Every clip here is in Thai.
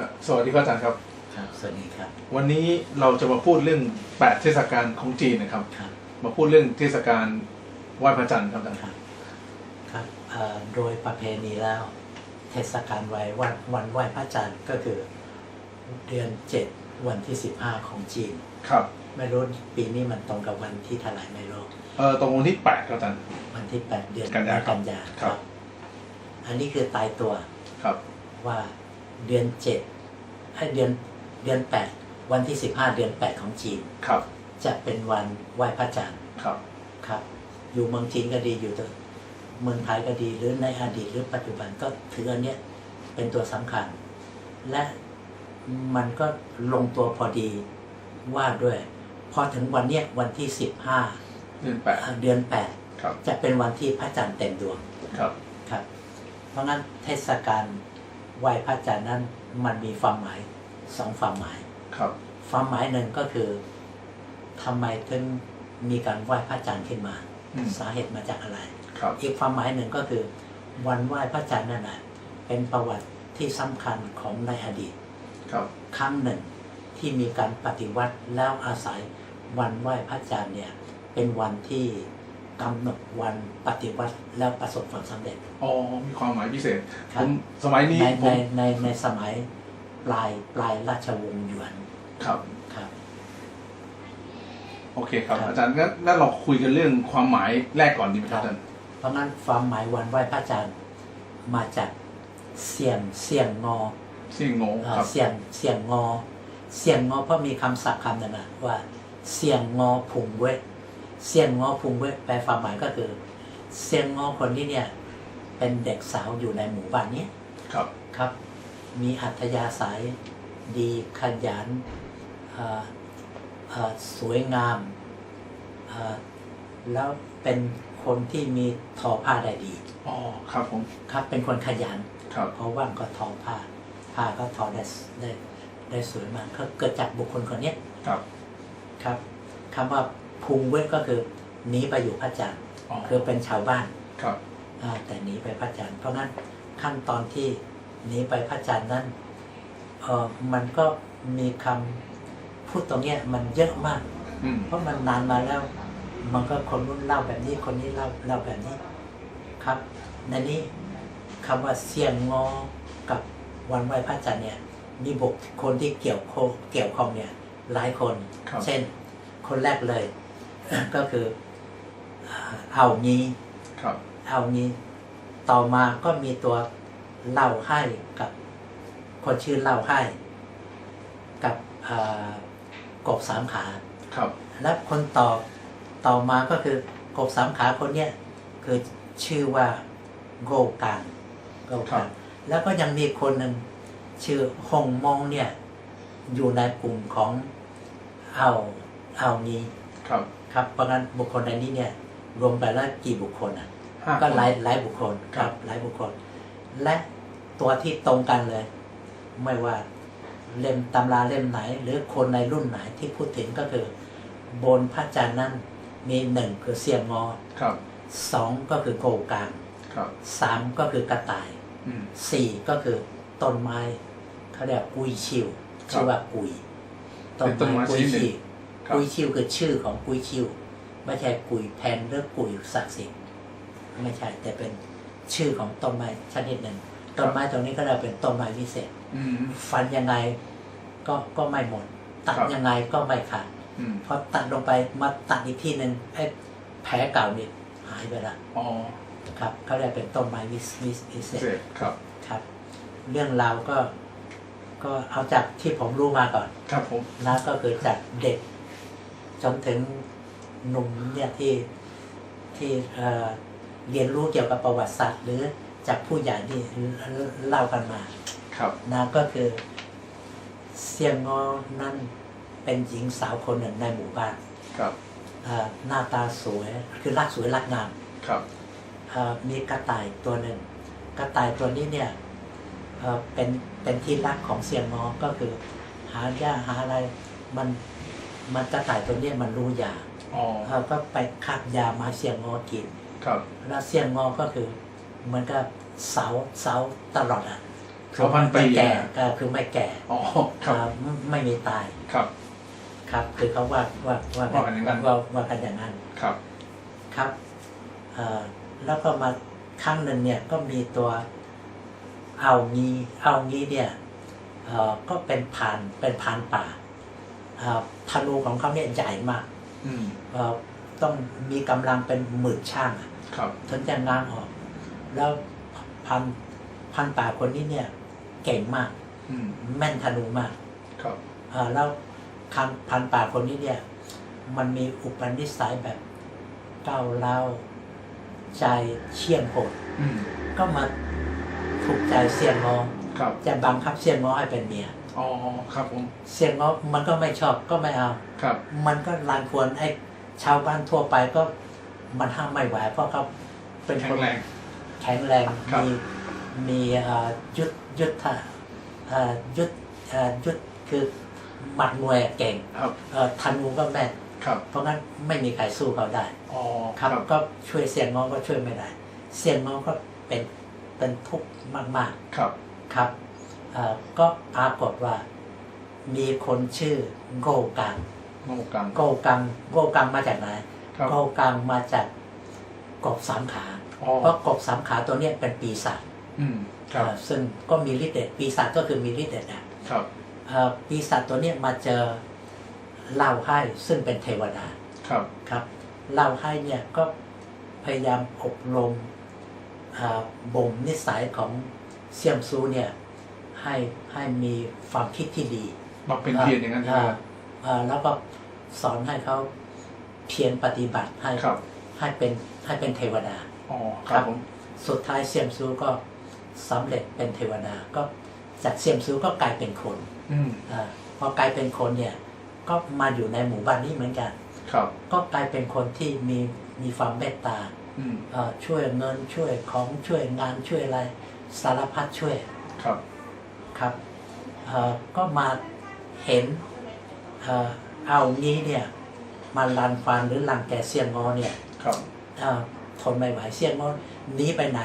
อะสวัสดีครับอาจารย์ครับ ครับ สวัสดีครับ วันนี้เราจะมาพูดเรื่องแปดเทศกาลของจีนนะครับ ครับ มาพูดเรื่องเทศกาลไหว้พระจันทร์ครับอาจารย์ครับ ครับเอ่อโดยประเพณีแล้ว เทศกาลไหว้วันวันไหว้พระจันทร์ก็คือเดือนเจ็ดวันที่สิบห้าของจีน ครับ ไม่รู้ปีนี้มันตรงกับวันที่เท่าไหร่ไม่รู้เอ่อตรงวันที่แปดครับอาจารย์ วันที่แปดเดือนกันยาครับกันยาครับอันนี้คือตายตัว ครับ ว่า เดือนเจ็ดให้เดือนเดือนแปดวันที่สิบห้าเดือนแปดของจีน ครับ จะเป็นวันไหว้พระจันทร์ครับ ครับ อยู่เมืองจีนก็ดีอยู่ตัวเมืองไทยก็ดีหรือในอดีตหรือปัจจุบันก็ถืออันเนี้ยเป็นตัวสำคัญ และมันก็ลงตัวพอดีว่าด้วย พอถึงวันเนี้ยวันที่สิบห้าเดือนแปดเดือนแปดครับจะเป็นวันที่พระจันทร์เต็มดวงครับครับ เพราะงั้นเทศกาล ไหว้พระจันทร์นั้นมันมีความหมายสองความหมายครับความหมายหนึ่งก็คือทำไมถึงมีการไหว้พระจันทร์ขึ้นมาอืมสาเหตุมาจากอะไรครับอีกความหมายหนึ่งก็คือ วันไหว้พระจันทร์นั่นแหะเป็นประวัติที่สำคัญของในอดีตครับครั้งหนึ่งที่มีการปฏิวัติแล้วอาศัยวันไหว้พระจันทร์เนี่ย เป็นวันที่ กำหนดวันปฏิวัติแล้วประสบผลสำเร็จ อ๋อ มีความหมายพิเศษคผรับมสมัยนี้ในผในมในในสมัยปลายปลายราชวงศ์หยวนครับ ครับ โอเคครับ ครับ อาจารย์งั้นงั้นเราคุยกันเรื่องความหมายแรกก่อนดีไหมครับอาจารย์ เพราะงั้นความหมายวันไหว้พระจันทร์มาจากเสียงเสียงงอเสี่ยงโง่เอ่อครับ เสียงเสียงงอ เสียงงอเพราะมีคำศัพท์คำหนึ่งนะว่า เสียงงอพุงเวท เสียงงอพุงเวทแปลความหมายก็คือเสียงงอคนที่เนี่ย เป็นเด็กสาวอยู่ในหมู่บ้านเนี้ยครับครับ มีอัธยาศัยดีขยันเอ่อเอ่อสวยงามเอ่อแล้วเป็นคนที่มีทอผ้าได้ดีอ๋อครับผมครับเป็นคนขยันครับเพราะว่างก็ทอผ้าผ้าก็ทอได้สได้ได้สวยมากก็เกิดจากบุคคลคนเนี้ยครับ ครับคำว่า พุงเวทก็คือหนีไปอยู่พระจันทร์อ๋อคือเป็นชาวบ้านครับอ่าแต่หนีไปพระจันทร์เพราะงั้นขั้นตอนที่หนีไปพระจันทร์นั้นเออมันก็มีคำพูดตรงเนี้ยมันเยอะมากอืมเพราะมันนานมาแล้ว มันก็คนนู้นเล่าแบบนี้คนนี้เล่าเล่าแบบนี้ครับในนี้คำว่าเสียงงอกับวันไหว้พระจันทร์เนี่ย มีบุคคลที่เกี่ยวโคเกี่ยวข้องเนี่ยหลายคนครับเช่น คนแรกเลย ก็คืออ่าเอางี้ครับ เอางี้ ต่อมาก็มีตัวเล่าให้กับ คนชื่อเล่าให้ กับอ่ากบสามขาครับ และคนต่อต่อมาก็คือกบสามขาคนเนี้ยคือชื่อว่าโกการโกครัการบแล้วก็ยังมีคนหนึ่งชื่อฮงมองเนี่ย อยู่ในกลุ่มของเอาเอานี้ ครับครับเพราะงั้นบุคคลในนี้เนี่ยรวมไปแล้วกี่บุคคลอะห้าก็คนหลายหลายบุคคลครับหลายบุคคล และตัวที่ตรงกันเลย ไม่ว่าเล่มตำราเล่มไหน หรือคนในรุ่นไหนที่พูดถึงก็คือ บนพระจันทร์นั้นมีหนึ่งคือเสียงงอครับสองก็คือโกกางครับสามก็คือกระต่ายอืมสี่ก็คือต้นไม้เขาเรียกกุยชิวครับชื่อว่ากุยเป็นต้นไม้กุชยนิดหนึ่งชิวครับ กุยชิวคือชื่อของกุยชิว ไม่ใช่กุยแพนหรือกุยศักดิ์สิทธิ์ไม่ใช่แต่เป็นชื่อของต้นไม้ชนิดหนึ่งต้นไม้ตรงนี้ก็เรียกเป็นต้นไม้วิเศษอืมฟันยังไงก็ก็ไม่หมด ตัดครับยังไงก็ไม่ขาดอืมพอตัดลงไปมาตัดอีกที่หนึ่งไอ้แผลเก่านี่หายไปละอ๋อครับเขาเรียกเป็นต้นไม้วิสวิสวิเศเสร็ษจครับครับ เรื่องราวก็ก็เอาจากที่ผมรู้มาก่อน ครับผมนะก็คือจากเด็ก จนถึงหนุ่มเนี่ยที่ที่เอ่อเรียนรู้เกี่ยวกับประวัติศาสตร์หรือจากผู้ใหญ่ที่เล่ากันมาครับนะก็คือเซียงงอนั่นเป็นหญิงสาวคนหนึ่งในหมู่บ้านครับอ่าหน้าตาสวยคือรักสวยรักงามครับอ่ามีกระต่ายตัวหนึ่ง กระต่ายตัวนี้เนี่ยเอ่อเป็นเป็นที่รักของเซียงงอก็คือ หาหญ้าหาอะไรมัน มันกระต่ายตัวเนี้ยมันรู้ยาอ๋อเอ่อก็ไปคัดยามาให้เซียงงอกิน ครับ แล้วเซียงงอก็คือเหมือนกับเสาเสาตลอดอะสองพันปีไม่แก่อะ ก็คือไม่แก่อ๋อครับอ่าไม่ไม่มีตายครับ ครับ คือเขาว่าว่าว่าว่ากันอย่างนั้น ว่าว่ากันอย่างนั้น ครับ ครับเอ่อแล้วก็มาครั้งหนึ่งเนี่ยก็มีตัวเอางี้เอางี้เนี่ยเอ่อก็เป็นผ่านเป็นผ่านป่าเอ่อ ธนูของเขาเนี่ยใหญ่มากอืมเอ่อต้องมีกำลังเป็นหมื่นช่างอะครับถึงจะง้างออก แล้วพันพันป่าคนนี้เนี่ย เก่งมากอืมแม่นธนูมากครับเอ่อแล้วคันพันป่าคนนี้เนี่ย มันมีอุปนิสัยแบบก้าวเล้าวใจเชี่ยมโหดอืมก็มาถูกใจเสี่ยงงอครับจะบังคับเสี่ยงงอให้เป็นเมีย อ๋อครับผมเสี่ยงงอมันก็ไม่ชอบก็ไม่เอาครับ มันก็รานควรไอ้ชาวบ้านทั่วไปก็มันห้ามไม่ไหวเพราะเขาเป็นแข็คงนแรงแข็งแรงครับมีมีเอ่อยุทธยุทธะเอ่อยุทธเอ่อยุทธคือหมัดมวยเก่งครับเอ่อธนูก็แม่นครับเพราะงั้นไม่มีใครสู้เขาได้อ๋อครับก็ช่วยเสียงน้องก็ช่วยไม่ได้ เสียงน้องก็เป็นเป็นทุกข์มากครับๆครับเอ่อ ก็ปรากฏว่า มีคนชื่อโกกังโง่กังโกกังโกกังมาจากไหนครับโกกังมาจากกบสามขาอ๋อเพราะกบสามขาตัวเนี้ยเป็นปีศาจอืมครับเอ่อซึ่งก็มีฤทธิ์เดชปีศาจก็คือมีฤทธิ์เดชนะครับเอ่อปีศาจตัวเนี้ยมาเจอเล่าให้ซึ่งเป็นเทวดาครับครับเล่าให้เนี่ยก็พยายามอบรมอ่าบ่มนิสัยของเซียมซูเนี่ย ให้ให้มีความคิดที่ดีมาเป็นเพียรอย่างนั้นใช่ไหมครับอ่าแล้วก็สอนให้เขาเพียรปฏิบัติให้ครับให้เป็นให้เป็นเทวดาอ๋อครับผมสุดท้ายเซียมซูก็สำเร็จเป็นเทวดาก็จากเซียมซูก็กลายเป็นคนอืมอาพอกลายเป็นคนเนี่ย ก็มาอยู่ในหมู่บ้านนี้เหมือนกันครับ ก็กลายเป็นคนที่มีมีความเมตตาอืมเอ่อช่วยเงินช่วยของช่วยงานช่วยอะไรสารพัดช่วยครับ ครับเอ่อก็มาเห็นเอ่อเอางี้เนี่ยมาลันฟันหรือลังแกเสียงงอเนี่ยครับเอ่อทนไม่ไหวเสียงงอหนีไปไหน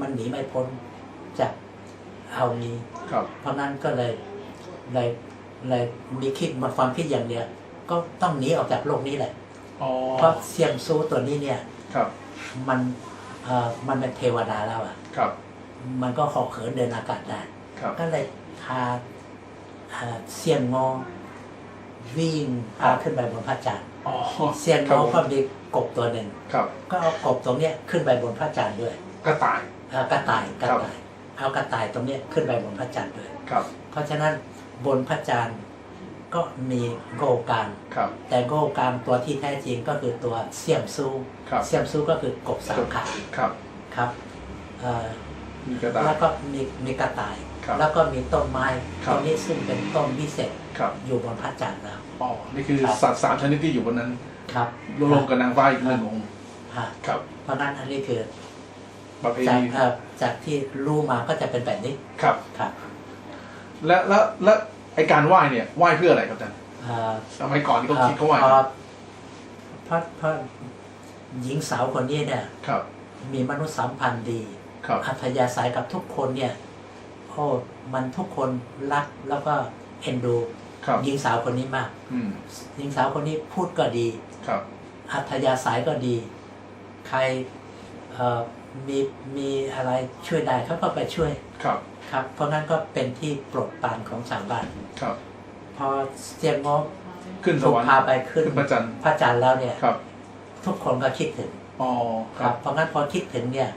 มันหนีไม่พ้นจากเอานี้ครับ เพราะนั้นก็เลยเลยเลยมีคิดมาความคิดอย่างเดียวก็ต้องหนีออกจากโลกนี้แหละอ๋อเพราะเซียมซูตัวนี้เนี่ยครับมันเอ่อมันเป็นเทวดาแล้วอะครับ มันก็ขอเขินเดินอากาศได้ ครับ ก็เลยพาเอ่อเซียนงอวิ่งพาขึ้นไปบนพระจันทร์อ๋อเซียนครังบอผมก็มีกบตัวหนึ่งครับ ก็เอากบตรงเนี้ยขึ้นไปบนพระจันทร์ด้วยกระต่าย เอ่อกระต่ายกระครับต่าย เอากระต่ายตรงเนี้ยขึ้นไปบนพระจันทร์ด้วย ครับ เพราะฉะนั้นบนพระจันทร์ก็มีโกกาง ครับ แต่โกกางตัวที่แท้จริงก็คือตัวเซียมซูครับเซียมซูก็คือกบสามขาครับ ครับเอ่อ มีกระต่าย แล้วก็มีมีกระต่าย ครับแล้วก็มีต้นไม้ครับต้นนี้ซึ่งเป็นต้นวิเศษครับอยู่บนพระจันทร์แล้ว อ๋อนี่คือครับ สัตว์สามชนิดที่อยู่บนนั้นครับรวมกับนางฟ้าอีกหนึ่งองค์ฮะครับเพราะฉะนั้นอันนี้คือประเพจากณีเอ่อจากที่รู้มาก็จะเป็นแบบนี้ครับ ครับและและและไอการไหว้เนี่ยไหว้เพื่ออะไรครับอาจารย์เอ่อ สมัยก่อนที่เขาคิดเขาไหว้เอ่อเพราะเพราะหญิงสาวคนนี้เนี่ย ครับ มีมนุษยสัมพันธ์ดีครับ อัธยาศัยกับทุกคนเนี่ยโอ้มันทุกคนรักแล้วก็เอ็นดูครับหญิงสาวคนนี้มากอืมหญิงสาวคนนี้พูดก็ดีครับอัธยาศัยก็ดี ใครเอ่อมีมีอะไรช่วยได้เขาก็ไปช่วยครับครับ เพราะงั้นก็เป็นที่โปรดปรานของชาวบ้านครับ พอเจียงงบขึ้นสถูกวรรค์พาไปขึ้นขึ้นพระจันทร์พระจันทร์แล้วเนี่ยครับ ทุกคนก็คิดถึงอ๋อคครัรับบเพราะงั้นพอคิดถึงเนี่ย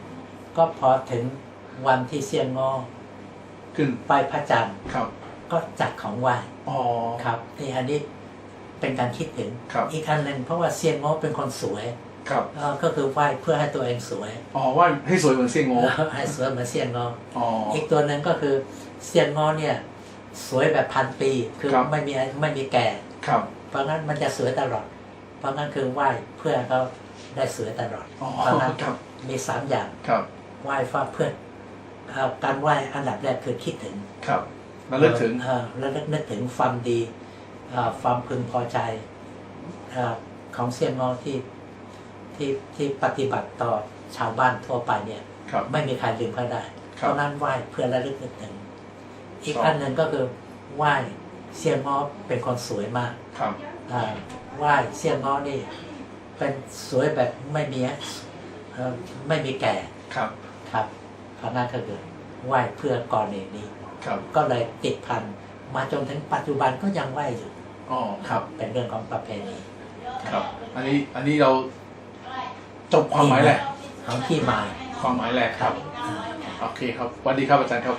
ก็พอถึงวันที่เซียงงอขึ้นไปพระจันทร์ครับ ก็จัดของไหว้อ๋อครับนี่อันนี้เป็นการคิดถึงครับอีกอันหนึ่งเพราะว่าเซียงงอเป็นคนสวยครับเอ่อก็คือไหว้เพื่อให้ตัวเองสวยอ๋อไหว้ให้สวยเหมือนเสี่ยงโง่ให้สวยเหมือนเซียงงออ๋ออีกตัวหนึ่งก็คือเซียงงอเนี่ยสวยแบบพันปีคือครับไม่มีไม่มีแก่ครับ เพราะงั้นมันจะสวยตลอด เพราะงั้นคือไหว้เพื่อให้เขาได้สวยตลอดอ๋อเพราะงั้นครับมีสามอย่างครับ ไหว้ฟ้าเพื่อนเอ่อการไหว้อันดับแรกคือคิดถึง ครับแล้วเลิกถึงเอ่อแล้วนึกถึงความดีเอ่อความพึงพอใจเอ่อของเซียนงอที่ที่ที่ปฏิบัติต่อชาวบ้านทั่วไปเนี่ยครับไม่มีใครลืมเขาได้คเพรับราะงั้นไหว้เพื่อระลึกนึกถึง อีกสองอันหนึ่งก็คือไหว้เซียนง้อเป็นคนสวยมากครับอ่าไหว้เซียนง้อนี่ เป็นสวยแบบไม่มีเอ่อไม่มีแก่ครับ ครับเพราะนั้นก็คือไหว้เพื่อกรณีนี้ครับก็เลยติดพันมาจนถึงปัจจุบันก็ยังไหว้อยู่อ๋อครับเป็นเรื่องของประเพณีครับ อันนี้อันนี้เราจบความหมายแหละของที่มาความหมายแหละครับอ่าโอเคครับสวัสดีครับอาจารย์ครับ